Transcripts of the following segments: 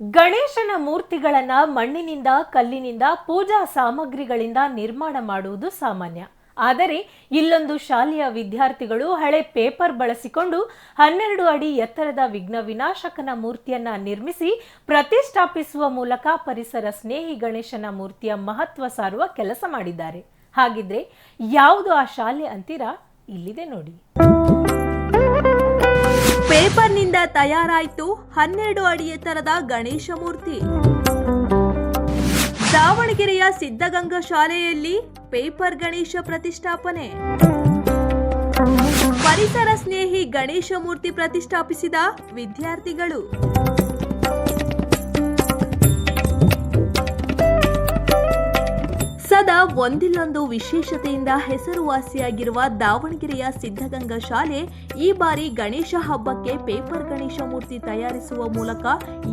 ಗಣೇಶನ ಮೂರ್ತಿಗಳನ್ನ ಮಣ್ಣಿನಿಂದ, ಕಲ್ಲಿನಿಂದ, ಪೂಜಾ ಸಾಮಗ್ರಿಗಳಿಂದ ನಿರ್ಮಾಣ ಮಾಡುವುದು ಸಾಮಾನ್ಯ. ಆದರೆ ಇಲ್ಲೊಂದು ಶಾಲೆಯ ವಿದ್ಯಾರ್ಥಿಗಳು ಹಳೆ ಪೇಪರ್ ಬಳಸಿಕೊಂಡು ಹನ್ನೆರಡು ಅಡಿ ಎತ್ತರದ ವಿಘ್ನ ವಿನಾಶಕನ ಮೂರ್ತಿಯನ್ನ ನಿರ್ಮಿಸಿ ಪ್ರತಿಷ್ಠಾಪಿಸುವ ಮೂಲಕ ಪರಿಸರ ಸ್ನೇಹಿ ಗಣೇಶನ ಮೂರ್ತಿಯ ಮಹತ್ವ ಸಾರುವ ಕೆಲಸ ಮಾಡಿದ್ದಾರೆ. ಹಾಗಿದ್ರೆ ಯಾವುದು ಆ ಶಾಲೆ ಅಂತೀರಾ? ಇಲ್ಲಿದೆ ನೋಡಿ. ಪೇಪರ್ನಿಂದ ತಯಾರಾಯಿತು ಹನ್ನೆರಡು ಅಡಿ ಎತ್ತರದ ಗಣೇಶ ಮೂರ್ತಿ. ದಾವಣಗೆರೆಯ ಸಿದ್ಧಗಂಗಾ ಶಾಲೆಯಲ್ಲಿ ಪೇಪರ್ ಗಣೇಶ ಪ್ರತಿಷ್ಠಾಪನೆ. ಪರಿಸರ ಸ್ನೇಹಿ ಗಣೇಶ ಮೂರ್ತಿ ಪ್ರತಿಷ್ಠಾಪಿಸಿದ ವಿದ್ಯಾರ್ಥಿಗಳು. ಒಂದಿಲ್ಲೊಂದು ವಿಶೇಷತೆಯಿಂದ ಹೆಸರುವಾಸಿಯಾಗಿರುವ ದಾವಣಗೆರೆಯ ಸಿದ್ಧಗಂಗಾ ಶಾಲೆ ಈ ಬಾರಿ ಗಣೇಶ ಹಬ್ಬಕ್ಕೆ ಪೇಪರ್ ಗಣೇಶ ಮೂರ್ತಿ ತಯಾರಿಸುವ ಮೂಲಕ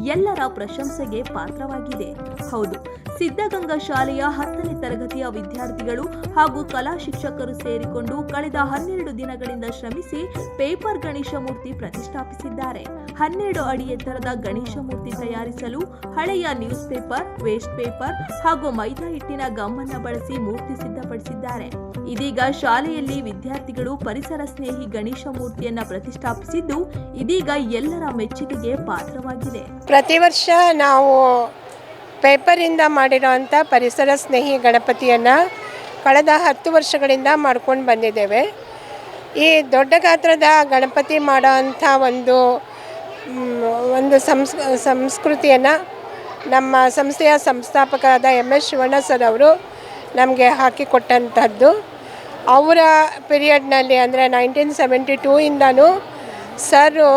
ಎಲ್ಲರ ಪ್ರಶಂಸೆಗೆ ಪಾತ್ರವಾಗಿದೆ. ಹೌದು ಸಿದ್ಧಗಂಗಾ ಶಾಲೆಯ ಹತ್ತನೇ ತರಗತಿಯ ವಿದ್ಯಾರ್ಥಿಗಳು ಹಾಗೂ ಕಲಾ ಶಿಕ್ಷಕರು ಸೇರಿಕೊಂಡು ಕಳೆದ ಹನ್ನೆರಡು ದಿನಗಳಿಂದ ಶ್ರಮಿಸಿ ಪೇಪರ್ ಗಣೇಶ ಮೂರ್ತಿ ಪ್ರತಿಷ್ಠಾಪಿಸಿದ್ದಾರೆ. ಹನ್ನೆರಡು ಅಡಿ ಎತ್ತರದ ಗಣೇಶ ಮೂರ್ತಿ ತಯಾರಿಸಲು ಹಳೆಯ ನ್ಯೂಸ್ ಪೇಪರ್, ವೇಸ್ಟ್ ಪೇಪರ್ ಹಾಗೂ ಮೈದಾ ಹಿಟ್ಟಿನ ಗಮ್ಮನ್ನ ಬಳಸಿ ಮೂರ್ತಿ ಸಿದ್ಧಪಡಿಸಿದ್ದಾರೆ. ಇದೀಗ ಶಾಲೆಯಲ್ಲಿ ವಿದ್ಯಾರ್ಥಿಗಳು ಪರಿಸರ ಸ್ನೇಹಿ ಗಣೇಶ ಮೂರ್ತಿಯನ್ನ ಪ್ರತಿಷ್ಠಾಪಿಸಿದ್ದು ಇದೀಗ ಎಲ್ಲರ ಮೆಚ್ಚುಗೆಗೆ ಪಾತ್ರವಾಗಿದೆ. ಪ್ರತಿ ವರ್ಷ ನಾವು ಪೇಪರಿಂದ ಮಾಡಿರೋವಂಥ ಪರಿಸರ ಸ್ನೇಹಿ ಗಣಪತಿಯನ್ನು ಕಳೆದ ಹತ್ತು ವರ್ಷಗಳಿಂದ ಮಾಡ್ಕೊಂಡು ಬಂದಿದ್ದೇವೆ. ಈ ದೊಡ್ಡ ಗಾತ್ರದ ಗಣಪತಿ ಮಾಡೋ ಅಂಥ ಒಂದು ಒಂದು ಸಂಸ್, ಸಂಸ್ಕೃತಿಯನ್ನು ನಮ್ಮ ಸಂಸ್ಥೆಯ ಸಂಸ್ಥಾಪಕರಾದ ಎಂ ಎಸ್ ಶಿವಣ್ಣ ಸರ್ ಅವರು ನಮಗೆ ಹಾಕಿಕೊಟ್ಟಂಥದ್ದು. ಅವರ ಪೀರಿಯಡ್ನಲ್ಲಿ ಅಂದರೆ ನೈನ್ಟೀನ್ ಸೆವೆಂಟಿ ಟೂ ಇಂದನೂ ಸರು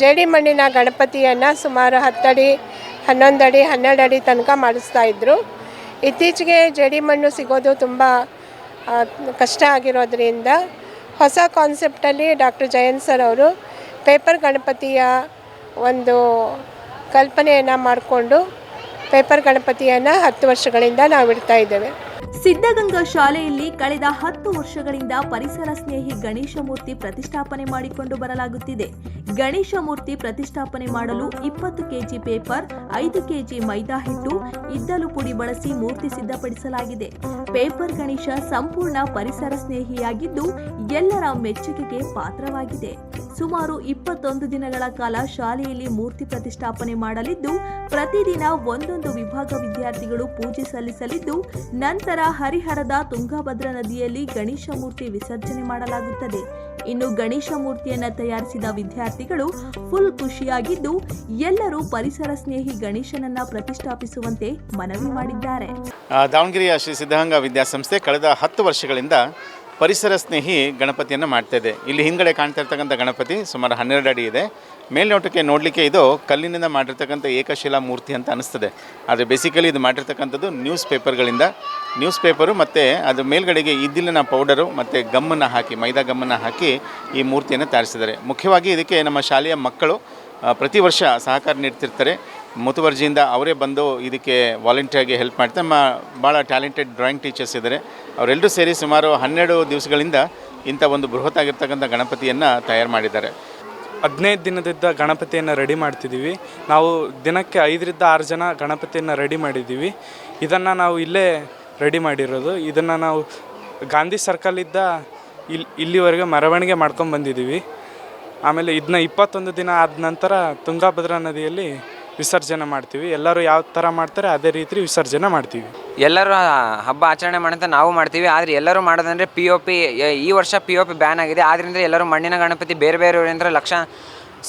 ಜೇಡಿ ಮಣ್ಣಿನ ಗಣಪತಿಯನ್ನು ಸುಮಾರು ಹತ್ತಡಿ ಹನ್ನೊಂದು ಅಡಿ, ಹನ್ನೆರಡು ಅಡಿ ತನಕ ಮಾಡಿಸ್ತಾ ಇದ್ದರು ಇತ್ತೀಚೆಗೆ ಜೇಡಿ ಮಣ್ಣು ಸಿಗೋದು ತುಂಬ ಕಷ್ಟ ಆಗಿರೋದ್ರಿಂದ ಹೊಸ ಕಾನ್ಸೆಪ್ಟಲ್ಲಿ ಡಾಕ್ಟರ್ ಜಯಂತ್ ಸರ್ ಅವರು ಪೇಪರ್ ಗಣಪತಿಯ ಒಂದು ಕಲ್ಪನೆಯನ್ನು ಮಾಡಿಕೊಂಡು ಪೇಪರ್ ಗಣಪತಿಯನ್ನು ಹತ್ತು ವರ್ಷಗಳಿಂದ ನಾವು ಇಡ್ತಾ ಇದ್ದೇವೆ. ಸಿದ್ಧಗಂಗಾ ಶಾಲೆಯಲ್ಲಿ ಕಳೆದ ಹತ್ತು ವರ್ಷಗಳಿಂದ ಪರಿಸರ ಸ್ನೇಹಿ ಗಣೇಶ ಮೂರ್ತಿ ಪ್ರತಿಷ್ಠಾಪನೆ ಮಾಡಿಕೊಂಡು ಬರಲಾಗುತ್ತಿದೆ. ಗಣೇಶ ಮೂರ್ತಿ ಪ್ರತಿಷ್ಠಾಪನೆ ಮಾಡಲು ಇಪ್ಪತ್ತು ಕೆಜಿ ಪೇಪರ್, ಐದು ಕೆಜಿ ಮೈದಾ ಹಿಟ್ಟು ಇದ್ದಲು ಪುಡಿ ಬಳಸಿ ಮೂರ್ತಿ ಸಿದ್ಧಪಡಿಸಲಾಗಿದೆ. ಪೇಪರ್ ಗಣೇಶ ಸಂಪೂರ್ಣ ಪರಿಸರ ಸ್ನೇಹಿಯಾಗಿದ್ದು ಎಲ್ಲರ ಮೆಚ್ಚುಗೆಗೆ ಪಾತ್ರವಾಗಿದೆ. ಸುಮಾರು ಇಪ್ಪತ್ತೊಂದು ದಿನಗಳ ಕಾಲ ಶಾಲೆಯಲ್ಲಿ ಮೂರ್ತಿ ಪ್ರತಿಷ್ಠಾಪನೆ ಮಾಡಲಿದ್ದು, ಪ್ರತಿದಿನ ಒಂದೊಂದು ವಿಭಾಗ ವಿದ್ಯಾರ್ಥಿಗಳು ಪೂಜೆ ಸಲ್ಲಿಸಲಿದ್ದು, ನಂತರ ಹರಿಹರದ ತುಂಗಭದ್ರಾ ನದಿಯಲ್ಲಿ ಗಣೇಶ ಮೂರ್ತಿ ವಿಸರ್ಜನೆ ಮಾಡಲಾಗುತ್ತದೆ. ಇನ್ನು ಗಣೇಶ ಮೂರ್ತಿಯನ್ನು ತಯಾರಿಸಿದ ವಿದ್ಯಾರ್ಥಿಗಳು ಫುಲ್ ಖುಷಿಯಾಗಿದ್ದು, ಎಲ್ಲರೂ ಪರಿಸರ ಸ್ನೇಹಿ ಗಣೇಶನನ್ನ ಪ್ರತಿಷ್ಠಾಪಿಸುವಂತೆ ಮನವಿ ಮಾಡಿದ್ದಾರೆ. ದಾವಣಗೆರೆಯ ಶ್ರೀ ಸಿದ್ಧಗಂಗಾ ವಿದ್ಯಾಸಂಸ್ಥೆ ಕಳೆದ ಹತ್ತು ವರ್ಷಗಳಿಂದ ಪರಿಸರ ಸ್ನೇಹಿ ಗಣಪತಿಯನ್ನು ಮಾಡ್ತಾ ಇದೆ ಇಲ್ಲಿ ಹಿಂದ್ಗಡೆ ಕಾಣ್ತಾ ಇರ್ತಕ್ಕಂಥ ಗಣಪತಿ ಸುಮಾರು ಹನ್ನೆರಡು ಅಡಿ ಇದೆ. ಮೇಲ್ನೋಟಕ್ಕೆ ನೋಡಲಿಕ್ಕೆ ಇದು ಕಲ್ಲಿನಿಂದ ಮಾಡಿರ್ತಕ್ಕಂಥ ಏಕಶಿಲಾ ಮೂರ್ತಿ ಅಂತ ಅನಿಸ್ತದೆ. ಆದರೆ ಬೇಸಿಕಲಿ ಇದು ಮಾಡಿರ್ತಕ್ಕಂಥದ್ದು ನ್ಯೂಸ್ ಪೇಪರ್ಗಳಿಂದ ನ್ಯೂಸ್ ಪೇಪರು ಮತ್ತು ಅದು ಮೇಲ್ಗಡೆಗೆ ಇದ್ದಿಲಿನ ಪೌಡರು ಮತ್ತು ಗಮ್ಮನ್ನು ಹಾಕಿ, ಮೈದಾ ಗಮ್ಮನ್ನು ಹಾಕಿ ಈ ಮೂರ್ತಿಯನ್ನು ತಯಾರಿಸಿದ್ದಾರೆ. ಮುಖ್ಯವಾಗಿ ಇದಕ್ಕೆ ನಮ್ಮ ಶಾಲೆಯ ಮಕ್ಕಳು ಪ್ರತಿ ವರ್ಷ ಸಹಕಾರ ನೀಡ್ತಿರ್ತಾರೆ. ಮುತುವರ್ಜಿಯಿಂದ ಅವರೇ ಬಂದು ಇದಕ್ಕೆ ವಾಲಂಟಿಯರ್ಗೆ ಹೆಲ್ಪ್ ಮಾಡ್ತಾರೆ ಮ ಭಾಳ ಟ್ಯಾಲೆಂಟೆಡ್ ಡ್ರಾಯಿಂಗ್ ಟೀಚರ್ಸ್ ಇದ್ದಾರೆ. ಅವರೆಲ್ಲರೂ ಸೇರಿ ಸುಮಾರು ಹನ್ನೆರಡು ದಿವಸಗಳಿಂದ ಇಂಥ ಒಂದು ಬೃಹತ್ ಆಗಿರ್ತಕ್ಕಂಥ ಗಣಪತಿಯನ್ನು ತಯಾರು ಮಾಡಿದ್ದಾರೆ. ಹದಿನೈದು ದಿನದಿಂದ ಗಣಪತಿಯನ್ನು ರೆಡಿ ಮಾಡ್ತಿದ್ದೀವಿ ನಾವು ದಿನಕ್ಕೆ ಐದರಿಂದ ಆರು ಜನ ಗಣಪತಿಯನ್ನು ರೆಡಿ ಮಾಡಿದ್ದೀವಿ ಇದನ್ನು ನಾವು ಇಲ್ಲೇ ರೆಡಿ ಮಾಡಿರೋದು. ಇದನ್ನು ನಾವು ಗಾಂಧಿ ಸರ್ಕಲಿದ್ದ ಇಲ್ಲಿ ಇಲ್ಲಿವರೆಗೆ ಮೆರವಣಿಗೆ ಮಾಡ್ಕೊಂಡು ಬಂದಿದ್ದೀವಿ ಆಮೇಲೆ ಇದನ್ನ ಇಪ್ಪತ್ತೊಂದು ದಿನ ಆದ ನಂತರ ತುಂಗಭದ್ರಾ ನದಿಯಲ್ಲಿ ವಿಸರ್ಜನೆ ಮಾಡ್ತೀವಿ. ಎಲ್ಲರೂ ಯಾವ ಥರ ಮಾಡ್ತಾರೆ ಅದೇ ರೀತಿ ವಿಸರ್ಜನೆ ಮಾಡ್ತೀವಿ. ಎಲ್ಲರೂ ಹಬ್ಬ ಆಚರಣೆ ಮಾಡಂತ ನಾವು ಮಾಡ್ತೀವಿ. ಆದರೆ ಎಲ್ಲರೂ ಮಾಡೋದಂದರೆ ಪಿ ಒ ಪಿ ಈ ವರ್ಷ ಪಿ ಒ ಪಿ ಬ್ಯಾನ್ ಆಗಿದೆ. ಆದ್ದರಿಂದ ಎಲ್ಲರೂ ಮಣ್ಣಿನ ಗಣಪತಿ ಬೇರೆ ಬೇರೆ ಊರಿಂದ ಲಕ್ಷ,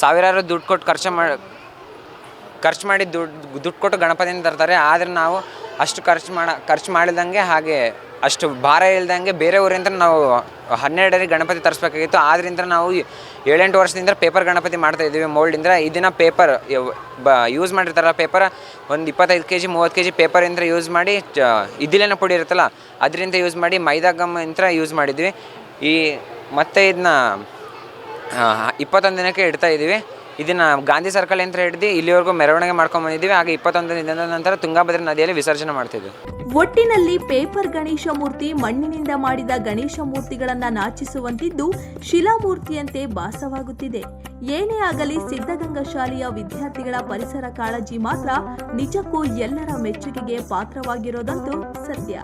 ಸಾವಿರಾರು ದುಡ್ಡು ಕೊಟ್ಟು ಖರ್ಚು ಮಾಡಿ ಖರ್ಚು ಮಾಡಿ ದುಡ್ಡು ದುಡ್ಡು ಕೊಟ್ಟು ಗಣಪತಿನ ತರ್ತಾರೆ. ಆದರೆ ನಾವು ಅಷ್ಟು ಖರ್ಚು ಮಾಡ, ಖರ್ಚು ಮಾಡಿದಂಗೆ ಹಾಗೆ ಅಷ್ಟು ಭಾರ ಇಲ್ದಂಗೆ ಬೇರೆ ಊರಿಂದ ನಾವು ಹನ್ನೆರಡರಿ ಗಣಪತಿ ತರಿಸ್ಬೇಕಾಗಿತ್ತು. ಆದ್ದರಿಂದ ನಾವು ಏಳೆಂಟು ವರ್ಷದಿಂದ ಪೇಪರ್ ಗಣಪತಿ ಮಾಡ್ತಾ ಇದ್ದೀವಿ ಮೋಲ್ಡಿಂದ ಇದನ್ನ ಪೇಪರ್ ಬ ಯೂಸ್ ಮಾಡಿರ್ತಾರಲ್ಲ ಪೇಪರ್, ಒಂದು ಇಪ್ಪತ್ತೈದು ಕೆ ಜಿ ಮೂವತ್ತು ಕೆ ಜಿ ಪೇಪರಿಂದ ಯೂಸ್ ಮಾಡಿ, ಚ ಇದ್ದಿಲೇನ ಪುಡಿ ಇರುತ್ತಲ್ಲ, ಅದರಿಂದ ಯೂಸ್ ಮಾಡಿ ಮೈದಾ ಗಮ್ ಇಂತ್ರ ಯೂಸ್ ಮಾಡಿದ್ವಿ. ಈ, ಮತ್ತೆ ಇದನ್ನ ಇಪ್ಪತ್ತೊಂದು ದಿನಕ್ಕೆ ಇಡ್ತಾ ಇದ್ದೀವಿ. ಇದನ್ನು ಗಾಂಧಿ ಸರ್ಕಲ್ ಅಂತ ಹಿಡಿದು ಇಲ್ಲಿವರೆಗೂ ಮೆರವಣಿಗೆ ಮಾಡ್ಕೊಂಡು ಬಂದಿದ್ದೀವಿ. ಹಾಗೆ ಇಪ್ಪತ್ತೊಂದು ದಿನದ ನಂತರ ತುಂಗಾಭದ್ರಾ ನದಿಯಲ್ಲಿ ವಿಸರ್ಜನೆ ಮಾಡ್ತಿದ್ವಿ. ಒಟ್ಟಿನಲ್ಲಿ ಪೇಪರ್ ಗಣೇಶ ಮೂರ್ತಿ, ಮಣ್ಣಿನಿಂದ ಮಾಡಿದ ಗಣೇಶ ಮೂರ್ತಿಗಳನ್ನ ನಾಚಿಸುವಂತಿದ್ದು ಶಿಲಾಮೂರ್ತಿಯಂತೆ ಭಾಸವಾಗುತ್ತಿದೆ. ಏನೇ ಆಗಲಿ ಸಿದ್ಧಗಂಗಾ ಶಾಲೆಯ ವಿದ್ಯಾರ್ಥಿಗಳ ಪರಿಸರ ಕಾಳಜಿ ಮಾತ್ರ ನಿಜಕ್ಕೂ ಎಲ್ಲರ ಮೆಚ್ಚುಗೆಗೆ ಪಾತ್ರವಾಗಿರೋದಂತೂ ಸತ್ಯ.